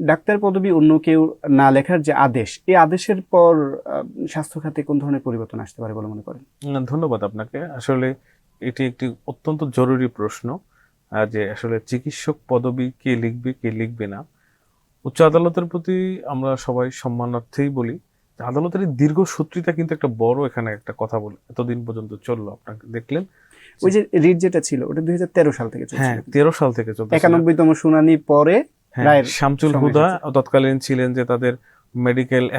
Doctor পদবি অন্য কেউ না লেখার যে আদেশ এই আদেশের পর স্বাস্থ্য খাতে কোন ধরনের পরিবর্তন আসতে পারে বলে মনে করেন? ধন্যবাদ আপনাকে। আসলে এটি একটি অত্যন্ত জরুরি প্রশ্ন যে আসলে চিকিৎসক পদবি কে লিখবে কে লিখবে না। উচ্চ আদালতের প্রতি আমরা সবাই সম্মানার্থেই বলি আদালতের এই দীর্ঘ সূত্রিতা কিন্তু একটা বড় এখানে একটা কথা বলে এতদিন পর্যন্ত চলল আপনাকে দেখলেন? ওই যে রিট যেটা ছিল ওটা দুই হাজার তেরো সাল থেকে হ্যাঁ তেরো সাল থেকে চলছে একানব্বইতম শুনানি পরে শামচুল সময় হুদা তৎকালীন ছিলেন যে তাদের মেডিকেল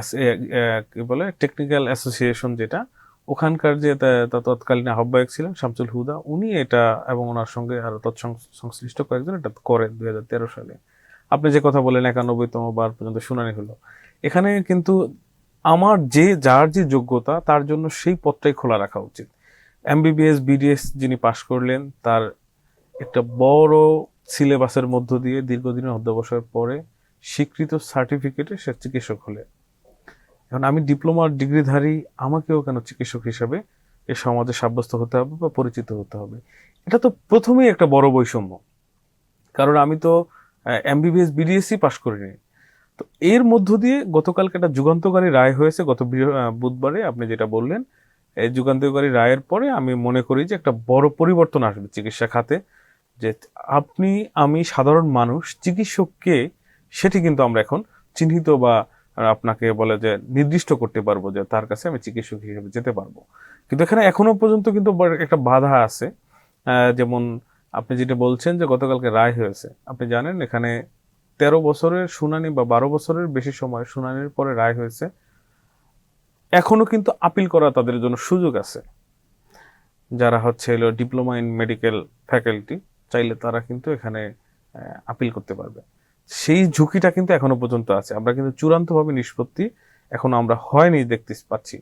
কি বলে টেকনিক্যাল অ্যাসোসিয়েশন যেটা ওখানকার যে তৎকালীন আহ্বায়ক ছিলেন শামচুল হুদা উনি এটা এবং ওনার সঙ্গে আরও তৎসং- সংশ্লিষ্ট কয়েকজন এটা করেন দুই সালে। আপনি যে কথা বলেন একানব্বইতম বার পর্যন্ত শুনানি হলো। এখানে কিন্তু আমার যে যার যে যোগ্যতা তার জন্য সেই পথটাই খোলা রাখা উচিত। এমবিবিএস বিডিএস যিনি পাশ করলেন তার একটা বড় সিলেবাসের মধ্য দিয়ে দীর্ঘদিনের অধ্যবসায়ের পরে স্বীকৃত সার্টিফিকেটে সে চিকিৎসক হলে। এখন আমি ডিপ্লোমার ডিগ্রিধারী, আমাকেও কেন চিকিৎসক হিসাবে এ সমাজে সাব্যস্ত হতে হবে বা পরিচিত হতে হবে? এটা তো প্রথমেই একটা বড় বৈষম্য। কারণ আমি তো এমবিবিএস বিডিএসসি পাশ করিনি। তো এর মধ্য দিয়ে গতকালকে একটা যুগান্তকারী রায় হয়েছে। গত বুধবারে আপনি যেটা বললেন, এই যুগান্তকারী রায়ের পরে আমি মনে করি যে একটা বড় পরিবর্তন আসবে চিকিৎসা খাতে। যে আপনি, আমি সাধারণ মানুষ, চিকিৎসককে, সেটি কিন্তু আমরা এখন চিহ্নিত বা আপনাকে বলে যে নির্দিষ্ট করতে পারব যে তার কাছে আমি চিকিৎসক হিসেবে যেতে পারব। কিন্তু এখানে এখনও পর্যন্ত কিন্তু একটা বাধা আছে। যেমন আপনি যেটা বলছেন যে গতকালকে রায় হয়েছে। আপনি জানেন এখানে তেরো বছরের শুনানি বা বারো বছরের বেশি সময় শুনানির পরে রায় হয়েছে। এখনও কিন্তু আপিল করা তাদের জন্য সুযোগ আছে। যারা হচ্ছে হলো ডিপ্লোমা ইন মেডিকেল ফ্যাকাল্টি চাইলে তারা কিন্তু এখানে আপিল করতে পারবে। সেই ঝুঁকিটা কিন্তু এখনও পর্যন্ত আছে। আমরা কিন্তু চূড়ান্তভাবে নিষ্পত্তি এখনও আমরা হয়নি দেখতে পাচ্ছি।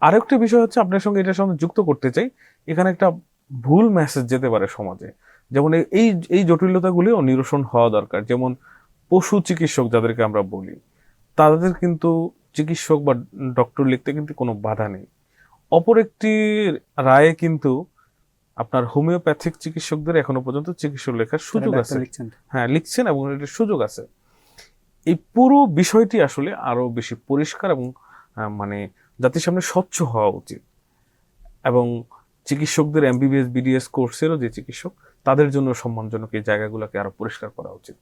আরেকটা বিষয় হচ্ছে আপনার সঙ্গে এটার সঙ্গে যুক্ত করতে চাই। এখানে একটা ভুল মেসেজ যেতে পারে সমাজে। যেমন এই- এই জটিলতাগুলিও নিরসন হওয়া দরকার। যেমন পশু চিকিৎসক যাদেরকে আমরা বলি, তাদের কিন্তু চিকিৎসক বা ডক্টর লিখতে কিন্তু কোনো বাধা নেই। অপর একটি রায়ে কিন্তু আপনার হোমিওপ্যাথিক চিকিৎসকদের এখনও পর্যন্ত চিকিৎসক লেখার সুযোগ আছে। হ্যাঁ লিখছেন এবং এটার সুযোগ আছে। এই পুরো বিষয়টি আসলে আরও বেশি পরিষ্কার এবং মানে জাতির সামনে স্বচ্ছ হওয়া উচিত। এবং চিকিৎসকদের এমবিবিএস বিডিএস কোর্সেরও যে চিকিৎসক তাদের জন্য সম্মানজনক এই জায়গাগুলোকে আরও পরিষ্কার করা উচিত।